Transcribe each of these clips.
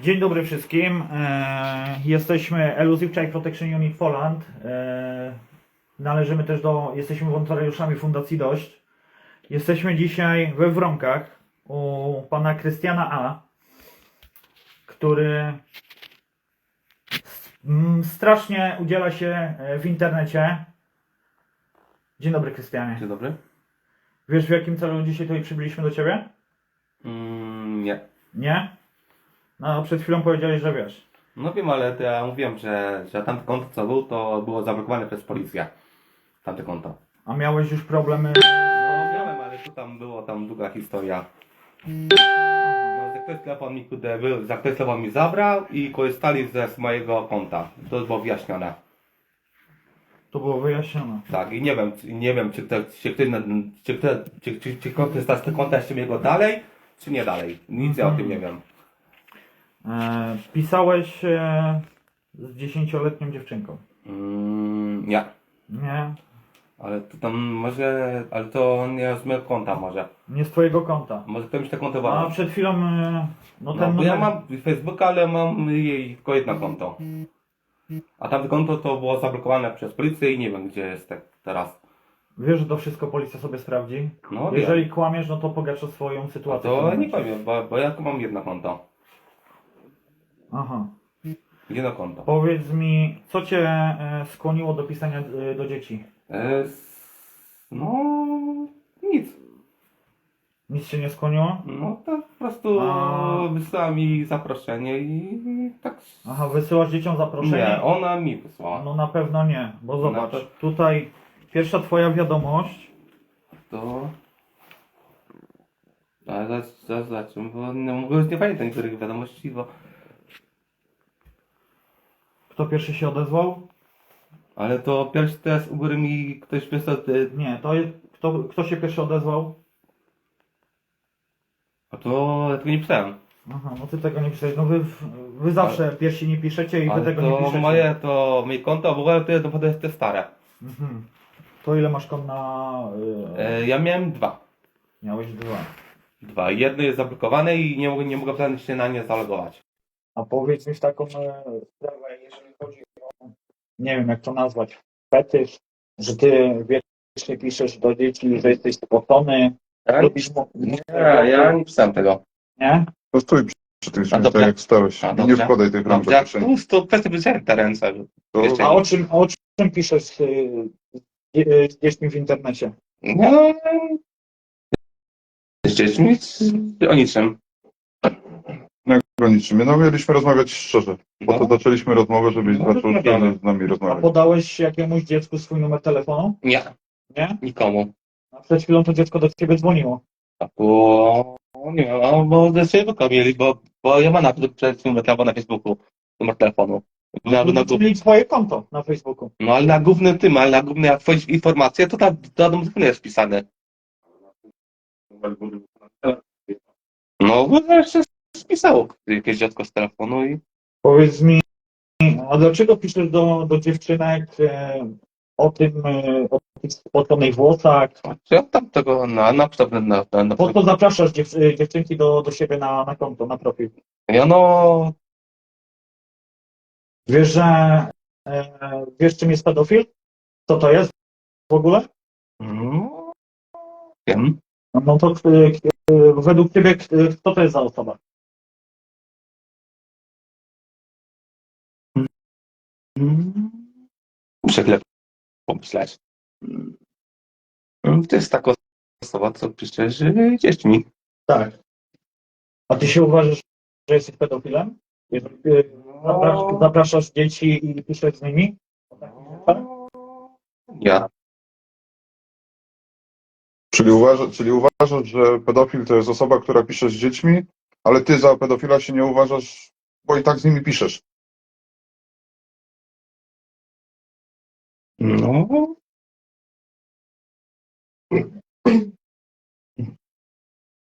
Dzień dobry wszystkim. E, jesteśmy Elusive Child Protection Unit Poland. E, należymy też do, jesteśmy wolontariuszami Fundacji Dość. Jesteśmy dzisiaj we Wronkach u pana Krystiana A, który mm, strasznie udziela się e, w internecie. Dzień dobry Krystianie. Dzień dobry. Wiesz w jakim celu dzisiaj tutaj przybyliśmy do ciebie? Mm, nie. Nie? No przed chwilą powiedziałeś, że wiesz. No wiem, ale to ja mówiłem, że, że tamte konto co był, to było zablokowane przez policję. Tamte konto. A miałeś już problemy No miałem, ale tu tam było tam długa historia. No, za ktoś telefon mi kudę był, za ktoś telefon mi zabrał i korzystali ze z mojego konta. To było wyjaśnione. To było wyjaśnione. Tak, i nie wiem, czy- nie wiem, czy ktoś, czy ktoś, na- czy ktoś, czy, czy, czy korzysta z tego konta jeszcze jego dalej, czy nie dalej. Nic ja o tym nie wiem. E, pisałeś e, z dziesięcioletnią dziewczynką. Mm, nie. Nie, Ale to tam może, ale to nie z mojego konta może. nie z twojego konta. Może ktoś mi to konto A przed chwilą, e, no No, ten bo ja numer, mam Facebooka, ale mam jej tylko jedno konto. A tamte konto to było zablokowane przez policję i nie wiem gdzie jest tak teraz. wiesz, że to wszystko policja sobie sprawdzi. No Jeżeli kłamiesz, no to pogarszasz swoją wiem. sytuację. To nie powiem, bo, bo ja tylko mam jedno konto. Aha. Jedno konto. Powiedz mi, co cię e, skłoniło do pisania e, do dzieci? E, s- no nic. Nic się nie skłoniło? No to po prostu A. wysłała mi zaproszenie i tak. Aha, wysyłasz dzieciom zaproszenie? Nie, ona mi wysłała. No na pewno nie, bo zobacz, tutaj pierwsza twoja wiadomość, To. Ale bo nie, mogę nie pamiętam niektórych wiadomości, bo. Kto pierwszy się odezwał? Ale to pierwszy teraz u góry mi ktoś wysłał. te- Nie, to jest, kto, kto się pierwszy odezwał? A to ja tego nie pisałem. Aha, no ty tego nie pisałeś, no wy, wy zawsze pierwsi nie piszecie i wy Ale tego nie to piszecie. moje, to moje konto, w ogóle to jest, to jest te stare. Mhm. To ile masz kont na... Yy, E, ja miałem dwa. Miałeś dwa. Dwa. Jedno jest zablokowane i nie mogę, nie mogę się na nie zalogować. A powiedz mi taką e, sprawę, jeżeli chodzi o, nie wiem jak to nazwać, fetysz, że ty wiecznie piszesz do dzieci, że jesteś spocony, lubisz mu... nie pisałem tego. Nie? To stój przy- przy tym czymś, tak jak stałeś. A, nie wkładaj tych ram do Dobrze, kieszeni. to, to kwestia wyciągnąć te ręce. To, A o czym, o czym piszesz y, y, z dziećmi w internecie? No. Z dziećmi? O niczym. Niczym. No mieliśmy rozmawiać szczerze. Po to No. zaczęliśmy rozmowę, żebyś No, zaczął rozmawiamy. szczerze z nami A rozmawiać. podałeś jakiemuś dziecku swój numer telefonu? Nie, Nie? nikomu. A przed chwilą to dziecko do ciebie dzwoniło. Bo nie wiem, a bo ze Facebooka mieli, bo, bo ja mam na przed numer telefonu na Facebooku, numer telefonu. Na, na, gó- Czyli twoje konto na Facebooku. no ale na głównym tym, ale na głównej jak twoje informacje, to tam tam telefonu jest wpisane. No bo jeszcze spisało jakieś dziecko z telefonu i Powiedz mi, a dlaczego piszesz do, do dziewczynek e, o tym, e, o tych spoconych włosach? czy ja tam tego na na przykład na, na, na, Po co zapraszasz dziew, dziewczynki do, do siebie na, na konto, na profil? Ja no Wiesz, że e, wiesz czym jest pedofil? Co to jest w ogóle? no, wiem. No to e, e, według ciebie kto to jest za osoba? Muszę chwilę pomyśleć. Mm, To jest taka osoba, co pisze, że dziećmi. Tak. A ty się uważasz, że jesteś pedofilem? E, zaprasz, zapraszasz dzieci i piszesz z nimi? Ja. Czyli, uważa, czyli uważasz, że pedofil to jest osoba, która pisze z dziećmi, ale ty za pedofila się nie uważasz, bo i tak z nimi piszesz. No.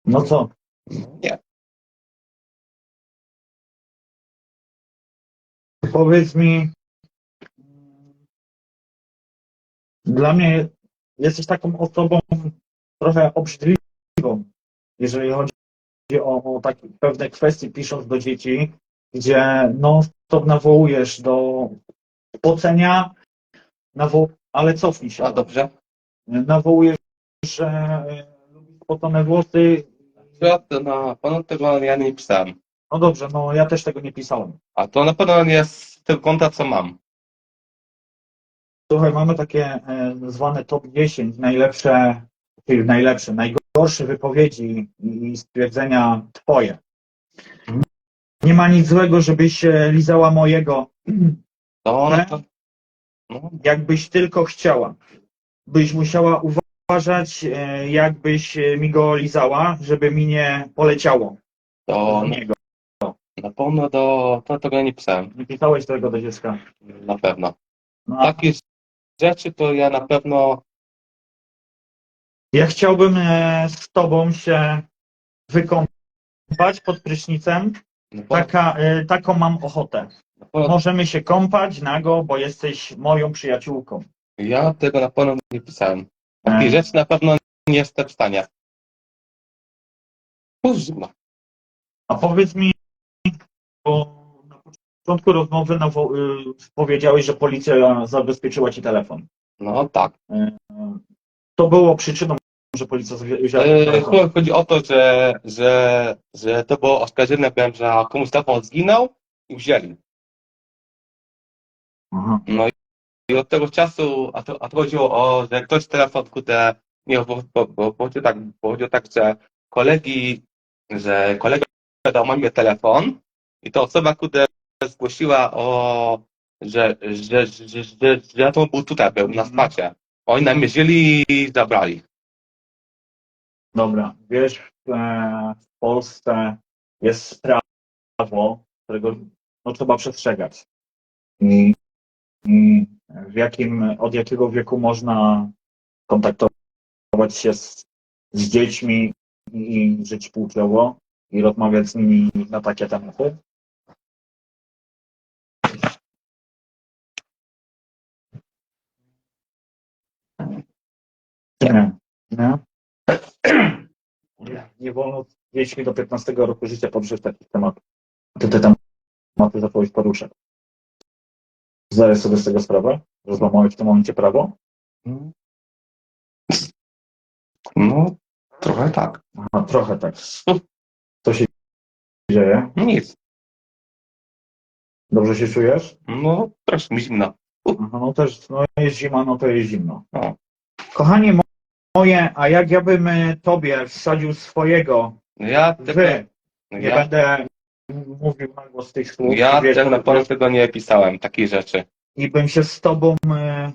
No co? Nie. Powiedz mi, dla mnie jesteś taką osobą trochę obrzydliwą, jeżeli chodzi o, takie pewne kwestie pisząc do dzieci, gdzie non stop nawołujesz do pocenia, nawo- ale cofnij się. A dobrze? Nawołujesz, że e, lubisz spocone włosy. To na pewno tego ja nie pisałem. No dobrze, no ja też tego nie pisałem. A to na pewno nie jest z tego konta, co mam. Słuchaj, mamy takie e, zwane top 10 najlepsze, czyli najlepsze, najgorsze wypowiedzi i stwierdzenia twoje. Mhm. Nie ma nic złego, żebyś e, lizała mojego, To Nie? to... No, jakbyś tylko chciała. Byś musiała uważać, e, jakbyś e, mi go lizała, żeby mi nie poleciało. to z niego. na pewno do... To tego nie pisałem. Nie pisałeś tego do dziecka. Na pewno. No, Takie rzeczy to ja na pewno... ja chciałbym e, z tobą się wykąpać pod prysznicem. Taka, e, taką mam ochotę. Możemy się kąpać nago, bo jesteś moją przyjaciółką. ja tego na pewno nie pisałem. E, rzeczy na pewno nie jestem w stanie. Zimno. A powiedz mi, bo na początku rozmowy nawo- y, powiedziałeś, że policja zabezpieczyła ci telefon. No tak. To było przyczyną, że policja wzięła telefon. Chodzi o to, że, że, że to było oskarżone, byłem, że komuś telefon zginął i wzięli. Aha. No i, od tego czasu, a to, a to chodziło o, że ktoś telefon, kurde, nie, bo, bo, bo, bo, tak, bo chodziło tak, że kolegi, że kolega dał mamie telefon i to osoba, kurde, zgłosiła o, że, że, że, że, że, że ja to był tutaj, był na spacie. Oni nam wzięli i zabrali. Dobra, wiesz, e, w Polsce jest prawo, którego no, trzeba przestrzegać. I, i w jakim, od jakiego wieku można kontaktować się z, z dziećmi i żyć płciowo i rozmawiać z nimi na takie tematy? Nie. Nie? Nie, wolno dziećmi do 15 roku życia poruszać takich tematów. Ty te tematy zacząłeś poruszać. Zdajesz sobie z tego sprawę, że złamałeś w tym momencie prawo? No, trochę tak. Aha, trochę tak. Co się dzieje? Nic. Dobrze się czujesz? No, troszkę mi zimno. Aha, no też, no jest zima, no to jest zimno. No. Kochanie moje, a jak ja bym e, tobie wsadził swojego, Ja tego, wy, nie ja, będę mówił na głos tych słów, ja wiesz, tego na pewno tego nie pisałem, takich rzeczy. i bym się z tobą e,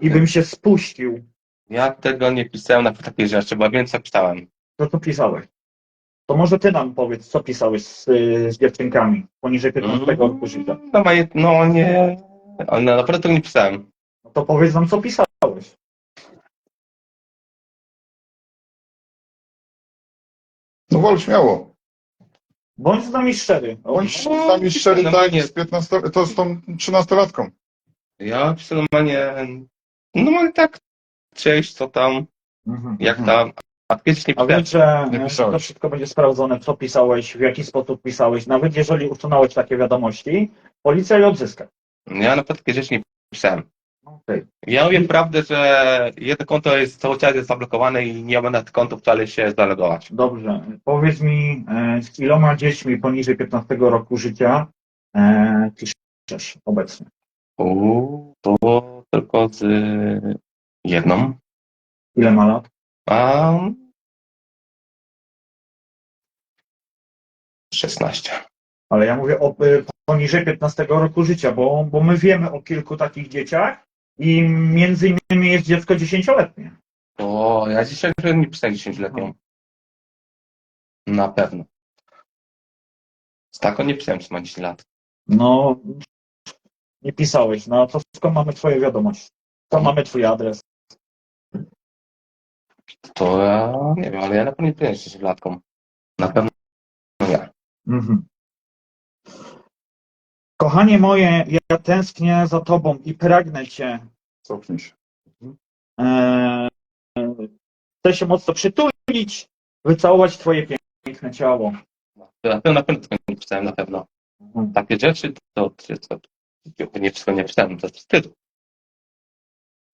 i bym się spuścił, Ja tego nie pisałem na takich rzeczy, bo wiem co pisałem. to co pisałeś. To może ty nam powiedz, co pisałeś z, y, z dziewczynkami poniżej 15 roku życia. No, no nie, ale naprawdę tego nie pisałem. No to powiedz nam, co pisałeś. No wol śmiało. Bądź z nami szczery. Bądź z nami szczery, tak, Normalnie. z 15, to z tą 13-latką. Ja pisałem normalnie, normalnie tak, cześć, co tam, Mhm, jak mhm. tam, a kiedyś nie A pisałem. wiesz, że Nie pisałeś. to wszystko będzie sprawdzone, co pisałeś, w jaki sposób pisałeś. Nawet jeżeli usunąłeś takie wiadomości, policja je odzyska. Ja naprawdę takie rzeczy nie pisałem. Okej. Ja mówię prawdę, że jedno konto jest cały czas jest zablokowane i nie będę na to konto wcale się zalogować. Dobrze. Powiedz mi, e, z iloma dziećmi poniżej 15 roku życia e, piszesz obecnie? Uuu, to tylko z jedną. Ile ma lat? A 16. Ale ja mówię o y, poniżej 15 roku życia, bo, bo my wiemy o kilku takich dzieciach i między innymi jest dziecko dziesięcioletnie. To ja dzisiaj nie pisałem 10-letnią. Na pewno. Z taką nie pisałem, czy ma 10 lat. No, nie pisałeś, no to skąd mamy twoje wiadomości? Skąd mamy twój adres? To ja nie wiem, ale ja na pewno nie pisałem 10 latką. Na pewno nie. Mhm. Kochanie moje, ja tęsknię za tobą i pragnę cię. Cofnij się. Eee, chcę się mocno przytulić, wycałować twoje piękne ciało. Na pewno, na pewno tego nie pisałem, na pewno. Mhm. Takie rzeczy to, to, to, to nie wszystko nie pisałem, to jest wstyd.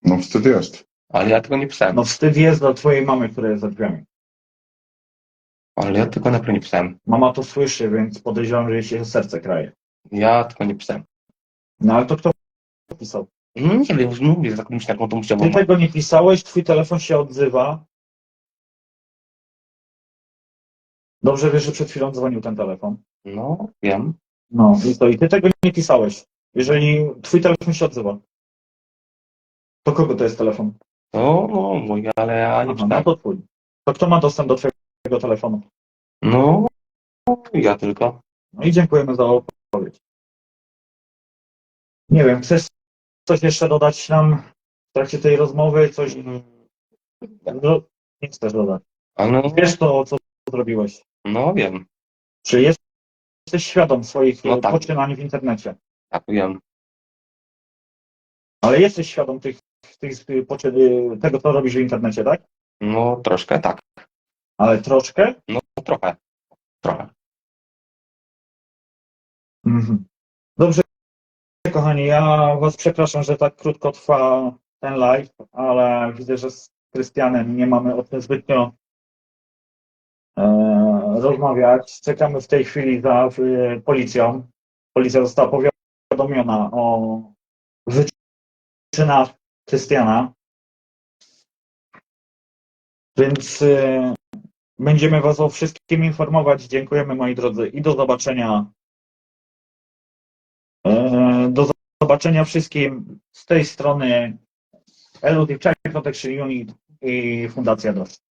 No wstyd jest. Ale ja tego nie pisałem. No wstyd jest dla twojej mamy, która jest za drzwiami. Ale ja tego na pewno nie pisałem. Mama to słyszy, więc podejrzewam, że jej się serce kraje. Ja tego nie pisałem. No ale to kto pisał? No nie wiem, już mówię, tak myślę, jaką to musiałem. Ty tego nie pisałeś, twój telefon się odzywa. Dobrze wiesz, że przed chwilą dzwonił ten telefon. No, wiem. No i to i ty tego nie pisałeś. Jeżeli twój telefon się odzywa. To kogo to jest telefon? No, no, mój, ale ja nie Aha, no to twój. To kto ma dostęp do twojego telefonu? No, ja tylko. No i dziękujemy za odpowiedź. Nie wiem, chcesz coś jeszcze dodać nam w trakcie tej rozmowy? Coś no, nie chcesz dodać. Ale no, Wiesz to, co zrobiłeś. no wiem, Czy jest, jesteś świadom swoich No tak. poczynań w internecie? tak wiem. Ale jesteś świadom tych, tych tych poczyn, tego, co robisz w internecie, tak? No, troszkę tak. Ale troszkę? No. Trochę. Mhm. Dobrze, kochani, ja Was przepraszam, że tak krótko trwa ten live, ale widzę, że z Krystianem nie mamy o tym zbytnio e, rozmawiać. Czekamy w tej chwili za e, policją. Policja została powiadomiona o wyczynach Krystiana. Więc e, będziemy Was o wszystkim informować. Dziękujemy moi drodzy i do zobaczenia E, Do zobaczenia wszystkim z tej strony Elutive Child Protection Unit i Fundacja DOS.